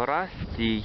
гора стій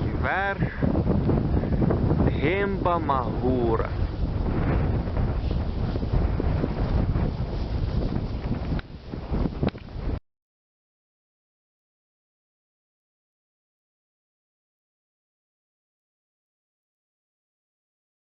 вверх Гимба Магура.